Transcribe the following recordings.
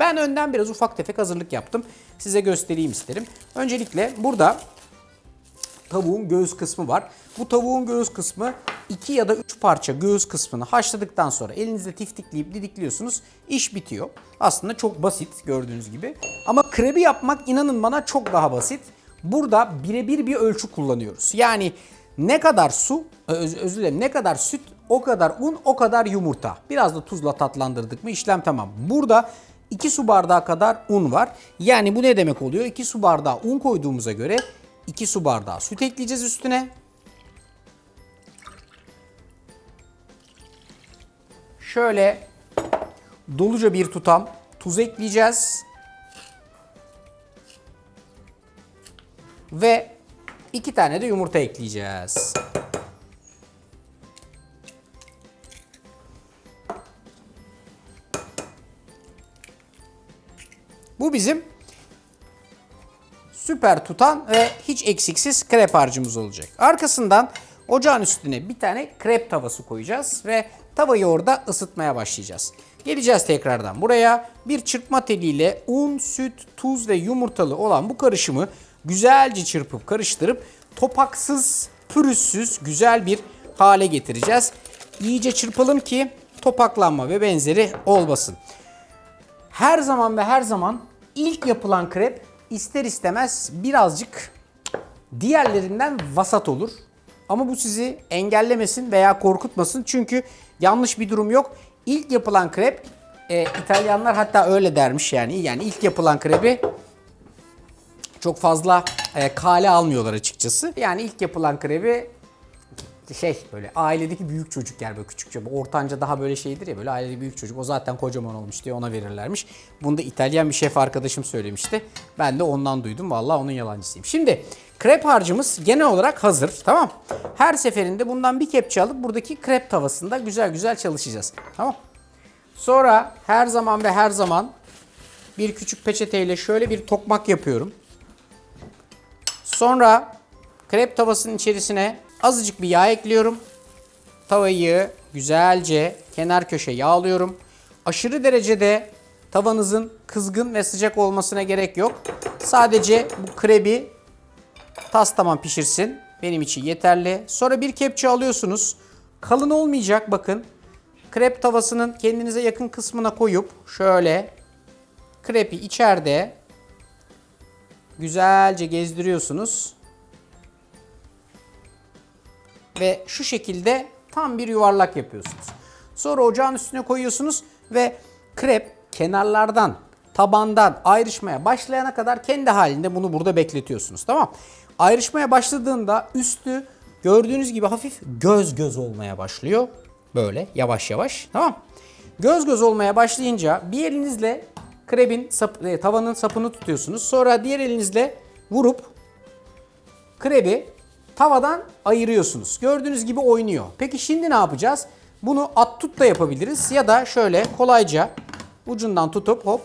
Ben önden biraz ufak tefek hazırlık yaptım. Size göstereyim isterim. Öncelikle burada tavuğun göğüs kısmı var. Bu tavuğun göğüs kısmı 2 ya da 3 parça göğüs kısmını haşladıktan sonra elinizde tiftikleyip didikliyorsunuz. İş bitiyor. Aslında çok basit gördüğünüz gibi. Ama krebi yapmak inanın bana çok daha basit. Burada birebir bir ölçü kullanıyoruz. Yani ne kadar su, öz, özür dilerim ne kadar süt, o kadar un, o kadar yumurta. Biraz da tuzla tatlandırdık mı işlem tamam. Burada 2 su bardağı kadar un var. Yani bu ne demek oluyor? 2 su bardağı un koyduğumuza göre 2 su bardağı süt ekleyeceğiz üstüne. Şöyle doluca bir tutam tuz ekleyeceğiz. Ve iki tane de yumurta ekleyeceğiz. Bu bizim süper tutan ve hiç eksiksiz krep harcımız olacak. Arkasından ocağın üstüne bir tane krep tavası koyacağız ve tavayı orada ısıtmaya başlayacağız. Geleceğiz tekrardan buraya. Bir çırpma teliyle un, süt, tuz ve yumurtalı olan bu karışımı güzelce çırpıp karıştırıp topaksız, pürüzsüz güzel bir hale getireceğiz. İyice çırpalım ki topaklanma ve benzeri olmasın. Her zaman ve her zaman ilk yapılan krep ister istemez birazcık diğerlerinden vasat olur. Ama bu sizi engellemesin veya korkutmasın. Çünkü yanlış bir durum yok. İlk yapılan krep e, İtalyanlar hatta öyle dermiş yani. Yani ilk yapılan krebi çok fazla e, kale almıyorlar açıkçası. Yani ilk yapılan krebi şey böyle ailedeki büyük çocuk yani böyle küçükçe ortanca daha böyle şeydir ya böyle ailede büyük çocuk o zaten kocaman olmuş diye ona verirlermiş. Bunu da İtalyan bir şef arkadaşım söylemişti. Ben de ondan duydum vallahi onun yalancısıyım. Şimdi krep harcımız genel olarak hazır tamam. Her seferinde bundan bir kepçe alıp buradaki krep tavasında güzel güzel çalışacağız. Tamam. Sonra her zaman ve her zaman bir küçük peçeteyle şöyle bir tokmak yapıyorum. Sonra krep tavasının içerisine azıcık bir yağ ekliyorum. Tavayı güzelce kenar köşe yağlıyorum. Aşırı derecede tavanızın kızgın ve sıcak olmasına gerek yok. Sadece bu krebi tas tamam pişirsin. Benim için yeterli. Sonra bir kepçe alıyorsunuz. Kalın olmayacak bakın. Krep tavasının kendinize yakın kısmına koyup şöyle krepi içeride güzelce gezdiriyorsunuz. Ve şu şekilde tam bir yuvarlak yapıyorsunuz. Sonra ocağın üstüne koyuyorsunuz ve krep kenarlardan, tabandan ayrışmaya başlayana kadar kendi halinde bunu burada bekletiyorsunuz. Tamam? Ayrışmaya başladığında üstü gördüğünüz gibi hafif göz göz olmaya başlıyor. Böyle yavaş yavaş. Tamam? Göz göz olmaya başlayınca bir elinizle krebin sap, e, tavanın sapını tutuyorsunuz. Sonra diğer elinizle vurup krebi tavadan ayırıyorsunuz. Gördüğünüz gibi oynuyor. Peki şimdi ne yapacağız? Bunu at tut da yapabiliriz ya da şöyle kolayca ucundan tutup hop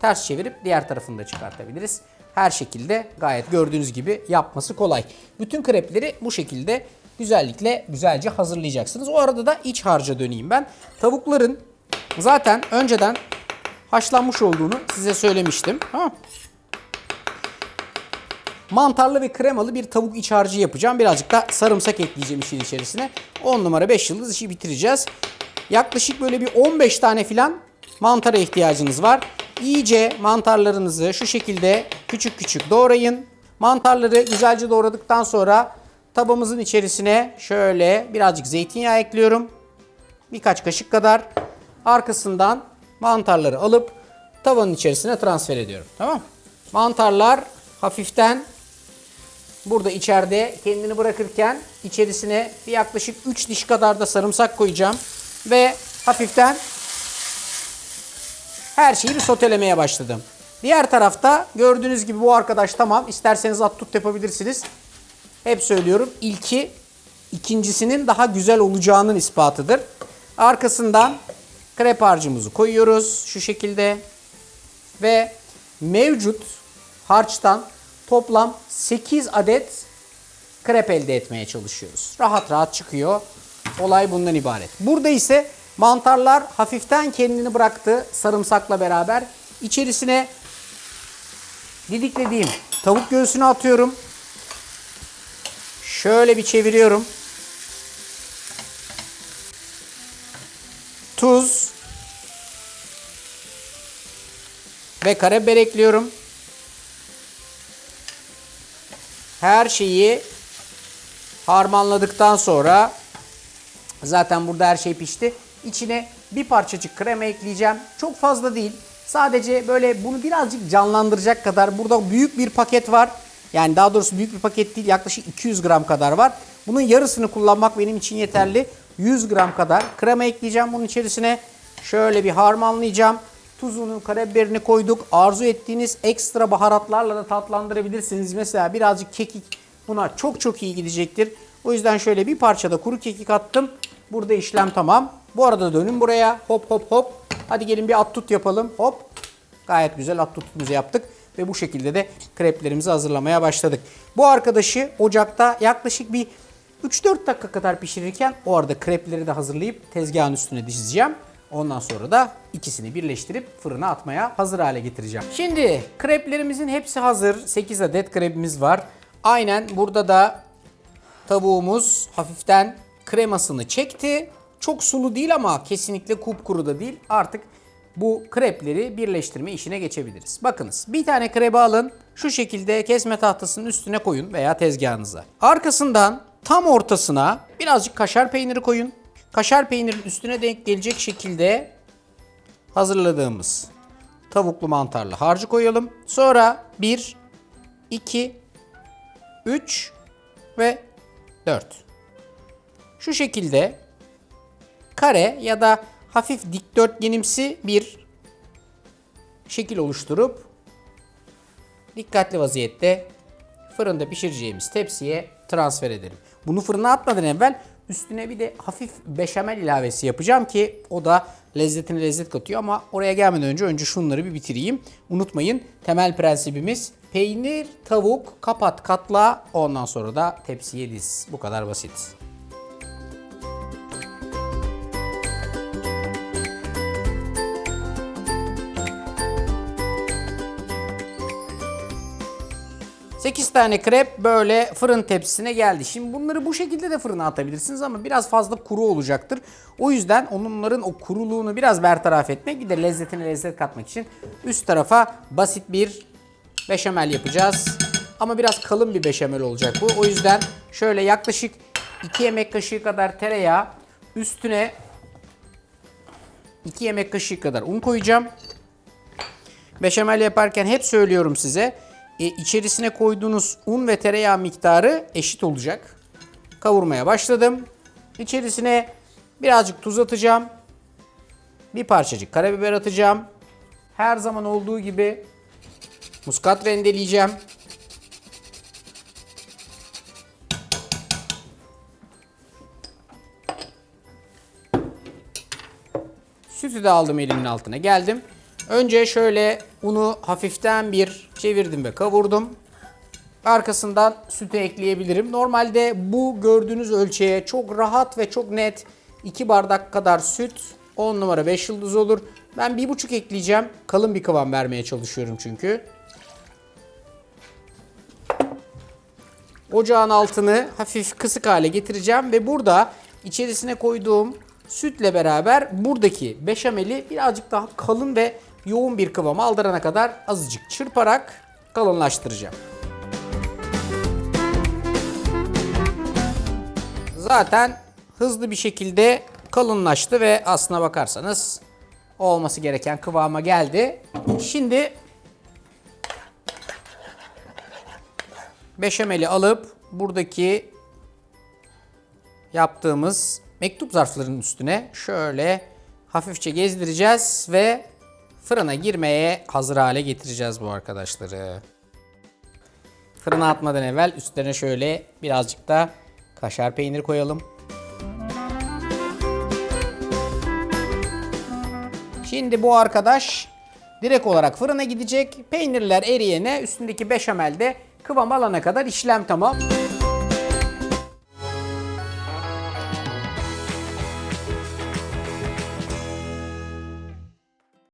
ters çevirip diğer tarafını da çıkartabiliriz. Her şekilde gayet gördüğünüz gibi yapması kolay. Bütün krepleri bu şekilde güzellikle güzelce hazırlayacaksınız. O arada da iç harca döneyim ben. Tavukların zaten önceden haşlanmış olduğunu size söylemiştim. Ha? Mantarlı ve kremalı bir tavuk iç harcı yapacağım. Birazcık da sarımsak ekleyeceğim işin içerisine. 10 numara 5 yıldız işi bitireceğiz. Yaklaşık böyle bir 15 tane filan mantara ihtiyacınız var. İyice mantarlarınızı şu şekilde küçük küçük doğrayın. Mantarları güzelce doğradıktan sonra tabamızın içerisine şöyle birazcık zeytinyağı ekliyorum. Birkaç kaşık kadar. Arkasından mantarları alıp tavanın içerisine transfer ediyorum. Tamam Mantarlar hafiften burada içeride kendini bırakırken içerisine bir yaklaşık 3 diş kadar da sarımsak koyacağım. Ve hafiften her şeyi bir sotelemeye başladım. Diğer tarafta gördüğünüz gibi bu arkadaş tamam. İsterseniz at tut yapabilirsiniz. Hep söylüyorum ilki ikincisinin daha güzel olacağının ispatıdır. Arkasından krep harcımızı koyuyoruz şu şekilde. Ve mevcut harçtan toplam 8 adet krep elde etmeye çalışıyoruz. Rahat rahat çıkıyor. Olay bundan ibaret. Burada ise mantarlar hafiften kendini bıraktı sarımsakla beraber. İçerisine didiklediğim tavuk göğsünü atıyorum. Şöyle bir çeviriyorum. Tuz ve karabiber ekliyorum. Her şeyi harmanladıktan sonra zaten burada her şey pişti. İçine bir parçacık krema ekleyeceğim. Çok fazla değil. Sadece böyle bunu birazcık canlandıracak kadar burada büyük bir paket var. Yani daha doğrusu büyük bir paket değil yaklaşık 200 gram kadar var. Bunun yarısını kullanmak benim için yeterli. 100 gram kadar krema ekleyeceğim bunun içerisine. Şöyle bir harmanlayacağım. Tuzunu, karabiberini koyduk. Arzu ettiğiniz ekstra baharatlarla da tatlandırabilirsiniz. Mesela birazcık kekik buna çok çok iyi gidecektir. O yüzden şöyle bir parça da kuru kekik attım. Burada işlem tamam. Bu arada dönün buraya. Hop hop hop. Hadi gelin bir at tut yapalım. Hop. Gayet güzel at tutumuzu yaptık. Ve bu şekilde de kreplerimizi hazırlamaya başladık. Bu arkadaşı ocakta yaklaşık bir 3-4 dakika kadar pişirirken o arada krepleri de hazırlayıp tezgahın üstüne dizeceğim. Ondan sonra da ikisini birleştirip fırına atmaya hazır hale getireceğim. Şimdi kreplerimizin hepsi hazır. 8 adet krepimiz var. Aynen burada da tavuğumuz hafiften kremasını çekti. Çok sulu değil ama kesinlikle kupkuru da değil. Artık bu krepleri birleştirme işine geçebiliriz. Bakınız bir tane krebi alın. Şu şekilde kesme tahtasının üstüne koyun veya tezgahınıza. Arkasından tam ortasına birazcık kaşar peyniri koyun. Kaşar peynirin üstüne denk gelecek şekilde hazırladığımız tavuklu mantarlı harcı koyalım. Sonra 1, 2, 3 ve 4. Şu şekilde kare ya da hafif dikdörtgenimsi bir şekil oluşturup dikkatli vaziyette fırında pişireceğimiz tepsiye transfer edelim. Bunu fırına atmadan evvel üstüne bir de hafif beşamel ilavesi yapacağım ki o da lezzetine lezzet katıyor ama oraya gelmeden önce önce şunları bir bitireyim. Unutmayın temel prensibimiz peynir, tavuk, kapat, katla ondan sonra da tepsiye diz. Bu kadar basit. Sekiz tane krep böyle fırın tepsisine geldi. Şimdi bunları bu şekilde de fırına atabilirsiniz ama biraz fazla kuru olacaktır. O yüzden onların o kuruluğunu biraz bertaraf etmek bir de lezzetine lezzet katmak için üst tarafa basit bir beşamel yapacağız. Ama biraz kalın bir beşamel olacak bu. O yüzden şöyle yaklaşık 2 yemek kaşığı kadar tereyağı üstüne 2 yemek kaşığı kadar un koyacağım. Beşamel yaparken hep söylüyorum size. E, içerisine koyduğunuz un ve tereyağı miktarı eşit olacak. Kavurmaya başladım. İçerisine birazcık tuz atacağım. Bir parçacık karabiber atacağım. Her zaman olduğu gibi muskat rendeleyeceğim. Sütü de aldım elimin altına geldim. Önce şöyle unu hafiften bir çevirdim ve kavurdum. Arkasından sütü ekleyebilirim. Normalde bu gördüğünüz ölçüye çok rahat ve çok net 2 bardak kadar süt 10 numara 5 yıldız olur. Ben 1,5 ekleyeceğim. Kalın bir kıvam vermeye çalışıyorum çünkü. Ocağın altını hafif kısık hale getireceğim ve burada içerisine koyduğum sütle beraber buradaki beşameli birazcık daha kalın ve yoğun bir kıvama aldırana kadar azıcık çırparak kalınlaştıracağım. Zaten hızlı bir şekilde kalınlaştı ve aslına bakarsanız olması gereken kıvama geldi. Şimdi beşameli alıp buradaki yaptığımız mektup zarflarının üstüne şöyle hafifçe gezdireceğiz ve fırına girmeye hazır hale getireceğiz bu arkadaşları. Fırına atmadan evvel üstlerine şöyle birazcık da kaşar peynir koyalım. Şimdi bu arkadaş direkt olarak fırına gidecek. Peynirler eriyene üstündeki beşamel de kıvam alana kadar işlem tamam.